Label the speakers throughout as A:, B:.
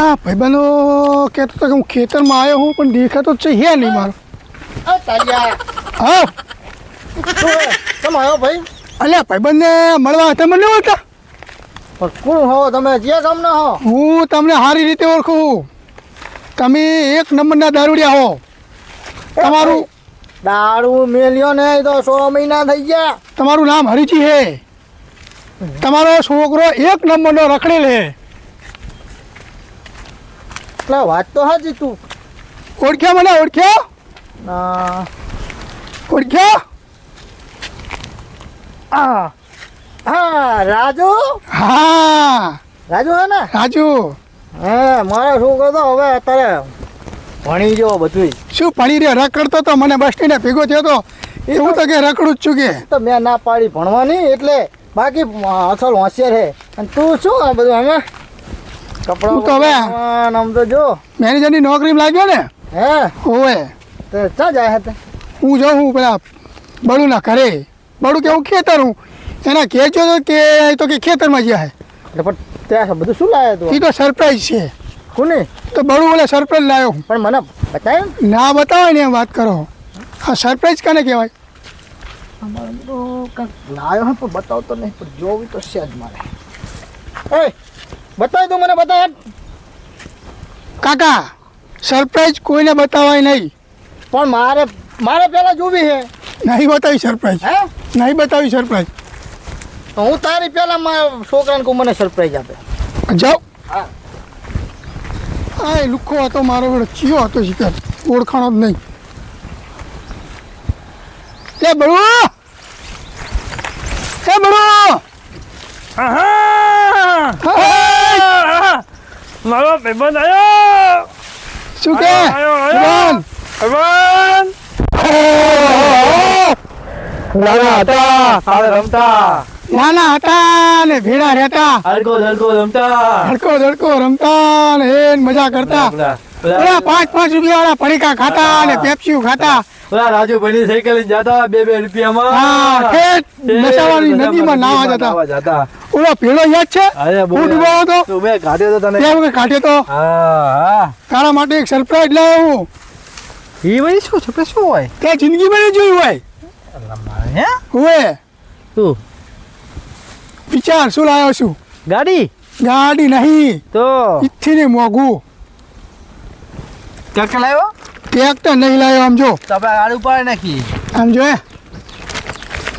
A: આ ભાઈબંધો કહેતો હતો કે હું ખેતરમાં આવ્યો હું પણ દેખાતો છે હે નહીં મારો. હા
B: કેમ આવ્યો ભાઈ?
A: અલ્યા ભાઈબંધને મળવા હતા મને હતા
B: પણ કોણ હો? તમે જે ગામના હો?
A: હું તમને સારી રીતે ઓળખું. તમે એક નંબરના દારૂડિયા હો. તમારું
B: દારૂ મેલ્યો ને તો સો મહિના થઈ ગયા.
A: તમારું નામ હરિજી હે. તમારો છોકરો એક નંબરનો રખડેલ હે.
B: એટલે વાત તો હાજી તું.
A: ઓળખ્યો મને ઓળખ્યો?
B: ના.
A: ઓળખ્યો?
B: આ હા રાજુ?
A: હા.
B: રાજુ હે ને?
A: રાજુ.
B: હે મારે શું તો હવે અત્યારે ભણી જો બધું
A: શું ભણી રહ્યો? રખડતો તો મને બસ સ્ટેન્ડે ભેગો થયો તો. એવું તો કે રખડું જ છું કે.
B: તો મેં ના પાડી ભણવાની એટલે બાકી અસલ હોશિયાર હે. અને તું શું આ બધું આમાં કપડા
A: તો હવે-
B: આમ તો જો.
A: મેનેજરની નોકરી લાગ્યો ને?
B: હે?
A: હોવે
B: તો ચા જાય હતા
A: હું જાઉં હું પેલા બડું ના ઘરે. બળું કે હું ખેતર હું. એના કહેજો તો કે તો કે ખેતરમાં જ્યાં હે.
B: એટલે પણ ત્યાં બધું શું લાવ્યો તું?
A: એ તો સરપ્રાઈઝ છે.
B: કોને?
A: તો બળું ઓલે સરપ્રાઈઝ લાવ્યો હું.
B: પણ મને બતાવ્યું ના
A: બતાવે ને એમ વાત કરો. આ સરપ્રાઈઝ કને કહેવાય?
B: અમારો તો કંઈક લાવ્યો હે પણ બતાવતો નહીં. પણ જોવી તો છે જ મારે. એ! બતાવી તું મને બતાવ
A: કાકા સરપ્રાઈઝ કોઈને બતાવાય નહીં
B: પણ મારે મારે પહેલા જોવી છે
A: નહીં બતાવી સરપ્રાઈઝ
B: હે?
A: નહીં બતાવી સરપ્રાઈઝ
B: તો હું તારી પહેલા મારા છોકરાને કહું મને સરપ્રાઈઝ આપે.
A: જાઓ.
B: હા.
A: હા એ લુખ્ખો હતો મારો પેલો ચિયો હતો શિકાર. ઓળખાણો જ નહીં. એ બળુ એ બળુ હા,
C: મારો ભાઈબંધ આવ્યો
A: શું કે. જવાન.
C: ભાઈબંધ નાના હતા કાળે રમતા
A: નાના હતા ને ભેડા રહેતા
C: હલકો હલકો રમતા
A: હડકો ધડકો રમતા ને મજા કરતા પાંચ પાંચ રૂપિયા વાળા પડીકા ખાતા અને પેપ્સી ખાતા.
C: ઓલા રાજુ ભાઈ સાયકલ જતા બે બે રૂપિયામાં.
A: હા ઠેઠ નશાવાળી નદીમાં નાવા જતા. ઓલો પેલો યાદ છે? હું ડૂબાવો તો
C: તું મેં કાઢ્યો તો તને.
A: ત્યાં વગર કાઢ્યો તો.
C: હા હા.
A: તારા માટે એક સરપ્રાઈઝ લાવ્યો
C: એ ભાઈ શું? છે શું હોય?
A: તે જિંદગીમાં જોયું હોય.
C: હે?
A: હોય
C: તું
A: વિચાર શું લાવ્યો છું?
C: ગાડી?
A: ગાડી નહીં.
C: તો?
A: ઈથી ને મોઘું.
C: ટ્રેક્ટર લાવ્યો?
A: ટ્રેક્ટર નહીં લાવ્યો આમ જો.
C: તો આપણે ગાડી ઉપાડી નાખી
A: આમ જો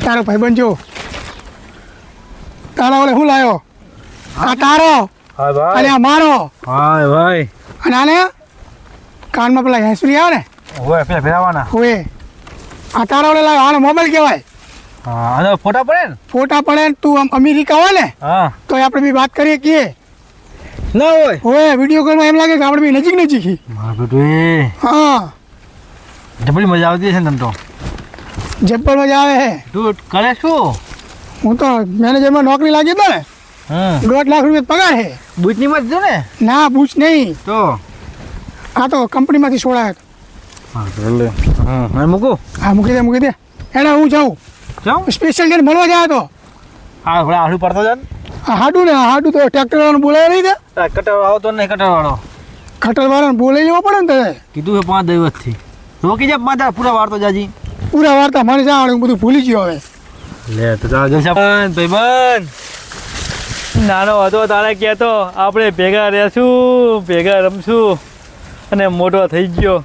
A: તારો ભાઈબંધ જો તારા ઓલે શું લાવ્યો? આ તારો.
C: હા
A: અને આ મારો.
C: હા ભાઈ.
A: અને આને કાનમાં પેલા હેસરી આવે ને?
C: હોય પેલા ફેરવાના
A: હોય આ તારા ઓલે લાવ્યો. આનો મોબાઈલ કહેવાય.
C: હા અને ફોટા પડે ને?
A: ફોટા પડે ને તું આમ અમેરિકા હોય ને
C: હા.
A: તો આપણે બી વાત કરીએ કીએ.
C: ના હોય.
A: ઓય વીડિયો કોલમાં એમ લાગે કે આપણે બી નજીક નજીક.
C: મારા બેટું
A: હા.
C: જબરી મજા આવતી છે ને તમ તો?
A: જબ્બર મજા આવે હે.
C: તું કરે શું?
A: હું તો મેનેજરમાં નોકરી લાગી તો ને. દોઢ લાખ રૂપિયા પગાર છે
C: બુચની મત જો ને?
A: ના પૂછ નહીં.
C: તો?
A: આ તો કંપનીમાંથી છોડાયો હતો.
C: હા. એટલે હા હવે મૂકું?
A: હા મૂકી દે મૂકી દે. એને હું જાઉં.
C: જાઉં?
A: સ્પેશિયલ જઈને મળવા જાય તો.
C: હા થોડા આડું પડતો જાય
A: હાડું ને આ હાડું તો ટ્રેક્ટર વાળાને બોલાવી નહીં
C: કટર આવતો નહીં કટર વાળો
A: કટર વાળાને બોલાવી લેવો પડે ને તારે
C: કીધું છે પાંચ દિવસથી રોકી જા પાંચ પૂરા વાળતો જાજી.
A: પૂરા વાર્તા મને જાણ હું બધું ભૂલી ગયો હવે.
C: લે તો ચાલ જશે ભાઈબંધ નાનો હતો તારે કહેતો આપણે ભેગા રહેશું ભેગા રમશું. અને મોટો થઈ ગયો.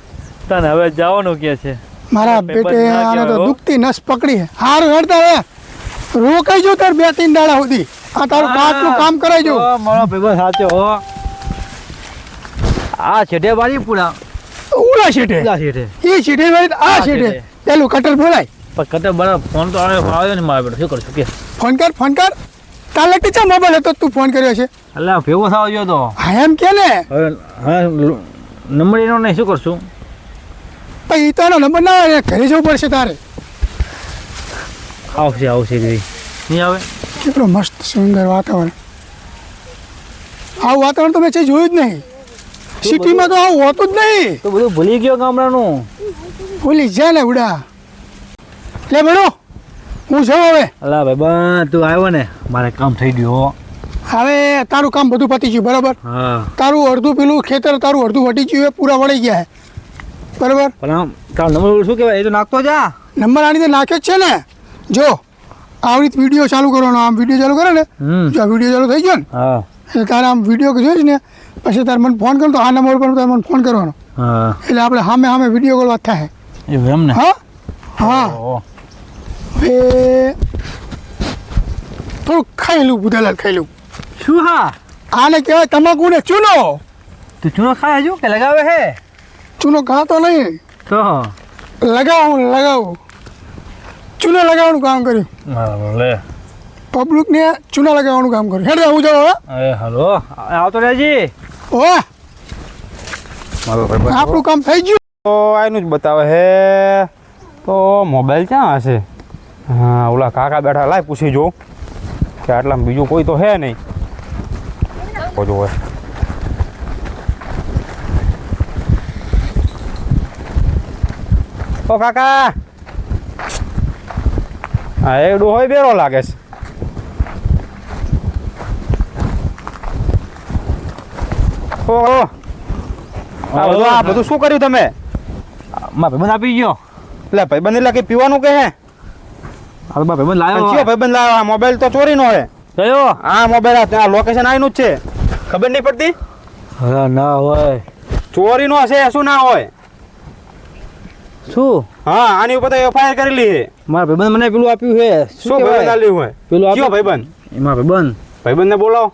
C: તને હવે જવાનું કે છે.
A: મારા બેટે આને તો દુખતી નસ પકડી. હારું હેડતા હવે રોકાઈ જો તાર બે ત્રણ દાડા સુધી. આ તારું કાચનું કામ કરાઈ જો
C: મારો ભાઈબંધ સાચો હો. આ છેડે વાળી પૂરા
A: ઉલા છેડે
C: ઉલા છેડે
A: એ છેડે વાળી આ
C: છેડે.
A: પેલું કટર બોલાય
C: પણ કટર બરા ફોન તો આવે આવ્યો ને મારા બેટો શું કરશું કે?
A: ફોન કર ફોન કર. કાલે ચા મોબાઈલ હતો તું ફોન કર્યો છે?
C: એટલે ભેગો થવા ગયો તો.
A: હા એમ કે ને.
C: હવે હા નંબર એનો નહીં શું કરશું?
A: પછી તો એનો નંબર ના આવે ઘરે જવું પડશે તારે.
C: આવશે આવશે નહીં? નહીં આવે?
A: કેટલું મસ્ત સુંદર વાતાવરણ. આવું વાતાવરણ તો મેં છે જોયું જ નહીં. સિટીમાં તો આવું હોતું જ નહીં.
C: તો બધું ભૂલી ગયો ગામડાનું.
A: ભૂલી જા ને ઉડા. લે બેડો હું જાઉં હવે.
C: અલા ભાઈ બા તું આવ્યો ને? મારે કામ થઈ ગયું
A: હવે તારું કામ બધું પતી ગયું બરાબર?
C: હા.
A: તારું અડધું પેલું ખેતર તારું અડધું વટી ગયું એ પૂરા વળી ગયા બરાબર?
C: પણ આમ તારો નંબર શું કહેવાય? એ તો નાખતો જા.
A: નંબર આની નાખ્યો જ છે ને. જો આવી રીતે વીડિયો ચાલુ કરવાનો આમ વીડિયો ચાલુ કરે ને જો આ વીડિયો ચાલુ થઈ ગયો ને
C: હા.
A: એટલે તારે આમ વીડિયો જોઈશ ને પછી તારે મને ફોન કરો તો આ નંબર પર તારે મને ફોન કરવાનો. એટલે આપણે સામે સામે વીડિયો કોલ વાત થાય.
C: એવું એમ ને?
A: હા? હા.
C: એ
A: હવે થોડું ખાઈ લઉં બુધાલાલ ખાઈ લઉં
C: શું હા?
A: આને કહેવાય તમાકુ ને ચૂનો.
C: તું ચૂનો ખાય હજુ? કે લગાવે હે?
A: ચૂનો ખાતો નહીં.
C: તો?
A: લગાવું લગાવું. ચૂનો લગાવવાનું કામ કર્યું.
C: લે.
A: પબ્લિકને ચૂના લગાવવાનું કામ કર્યું. હેડે હું જાવ હવે.
C: અરે હલો. આવતો રહેજી.
A: ઓ આપણું કામ થઈ ગયું.
D: તો આનું જ બતાવે હે. તો મોબાઈલ ક્યાં હશે? હા ઓલા કાકા બેઠા લાય પૂછી જો કે આટલામાં બીજું કોઈ તો હે નહીં. તો જો ઓ કાકા! હા એ ડોહોય બેરો લાગે છે. ઓ ઓ. આ બધું આ બધું શું કર્યું તમે?
C: મારા ભાઈબંધ આપી ગયો.
D: એટલે ભાઈબંધ એટલે કે પીવાનું કે હે?
C: હવે મારા ભાઈબંધ લાવ્યો
D: કયો ભાઈબંધ લાવ્યો આ મોબાઈલ તો ચોરીનો હે
C: કયો?
D: આ મોબાઈલ આ લોકેશન આઈનું જ છે. ખબર નહીં પડતી?
C: હા ના હોય.
D: ચોરીનો હશે શું ના હોય?
C: શું?
D: હા આની ઉપર તો એફઆઈઆર કરેલી છે.
C: મારા ભાઈબંધ મને પેલું આપ્યું છે.
D: શું ભાઈબંધ આપ્યું હોય?
C: પેલું
D: કયો
C: આપ્યું?
D: ભાઈબંધ?
C: એમાં મારા ભાઈબંધ.
D: ભાઈબંધને બોલાવો.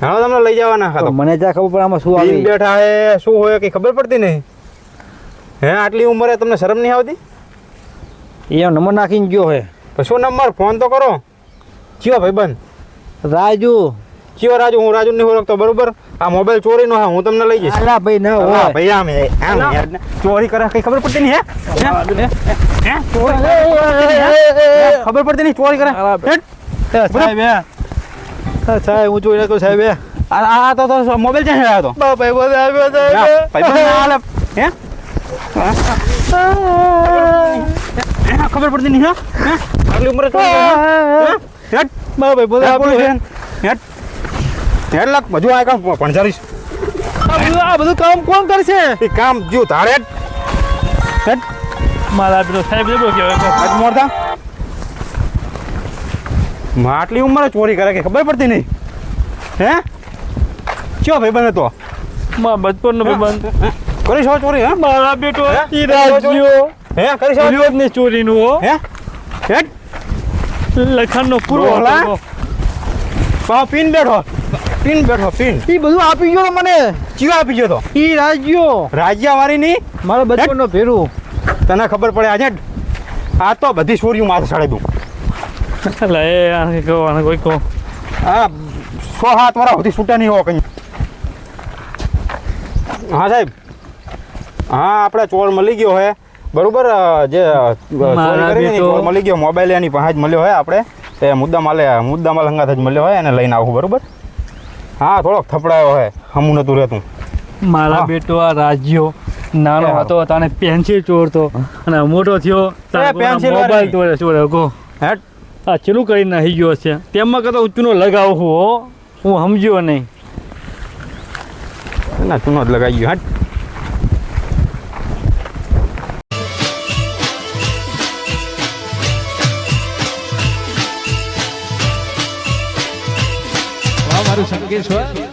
D: હા તમને લઈ જવાના
C: તો.
D: ખાતો
C: મને ત્યાં ખબર પડે આમાં શું આવી.
D: બેઠા હે શું હોય કઈ ખબર પડતી નહીં. હે આટલી ઉંમરે તમને શરમ નહીં આવતી?
C: એ નંબર નાખીને ગયો હે
D: શું નંબર? ફોન તો કરો. કયો ભાઈબંધ?
C: રાજુ.
D: કયો રાજુ? હું રાજુ નહીં ઓળખતો બરોબર? આ મોબાઈલ ચોરીનો હા હું તમને લઈ જઈશ.
C: અલા ભાઈ ના હોય.
D: ભાઈ આમ આમ યાર ચોરી કરે કઈ ખબર પડતી નહીં હે? ચોરી ખબર પડતી નહીં ચોરી કરે.
C: સાહેબ હે? સાહેબ હું જોઈ રહ્યો સાહેબ હે
D: આ આ તો તો મોબાઈલ ક્યાં આવ્યો તો?
C: ભાઈ બોલે આવ્યો
D: સાહેબ ભાઈ ના હાલે. હે? ખબર પડતી નહીં હે? આટલી ઉંમરે ચોરી કરે? હેટ.
C: ભાઈ બોલે
D: હેટ, હેટ લાખ બધું આ કામ પંચાલીસ
C: આ બધું બધું કામ કોણ કરશે?
D: એ કામ જો તારે.
C: મારા પેલો સાહેબ જબરો કહેવાય.
D: મોરતા માટલી આટલી ઉંમરે ચોરી કરે કે ખબર પડતી નહીં. હે? ચો ભાઈ હતો?
C: માં બચપનનો ભાઈબંધ.
D: કરી છો ચોરી હે?
C: મારા બેટો? ઈ રાજ્યો.
D: હે? કરી છો
C: રહ્યો જ નહીં ચોરીનું હો.
D: હે? હેટ
C: લખનનો પૂરો
D: હલા પાપીન બેઠો. પીન બેઠો પીન.
C: એ બધું આપી ગયો તો મને.
D: ચિયો આપી ગયો તો?
C: એ રાજ્યો.
D: રાજ્યવાળી ની
C: મારો બચપનનો ભેરું.
D: તને ખબર પડે આજે આ તો બધી ચોરીઓ માથે ચડાવી દઉં.
C: એટલે એ આને કહો આને કોઈ કહો.
D: હા સો હાથ વાળા સુધી છૂટા નહીં હો કઈ. હા સાહેબ. હા આપણે ચોર મળી ગયો હે. બરોબર જે ચોરી મળી ગયો મોબાઈલ એની પાસે જ મળ્યો હોય આપણે. એ મુદ્દા માલે મુદ્દા માલ હંગાત જ મળ્યો હોય એને લઈને આવું બરોબર? હા થોડોક થપડાયો હે. હમું નતું રહેતું.
C: મારા બેટો આ રાજ્યો નાનો હતો તાને પેન્સિલ ચોરતો અને મોટો થયો
D: પેન્સિલ
C: મોબાઈલ. ચોરે ચોરે કહો
D: હેટ
C: આ ચેલું કરી નાખી ગયો છે તેમાં કદાચ ચૂનો લગાવું હો હું. સમજ્યો નહીં.
D: ના ચૂનો જ લગાવી ગયો હેટ.
E: મારું સંકેશ્વર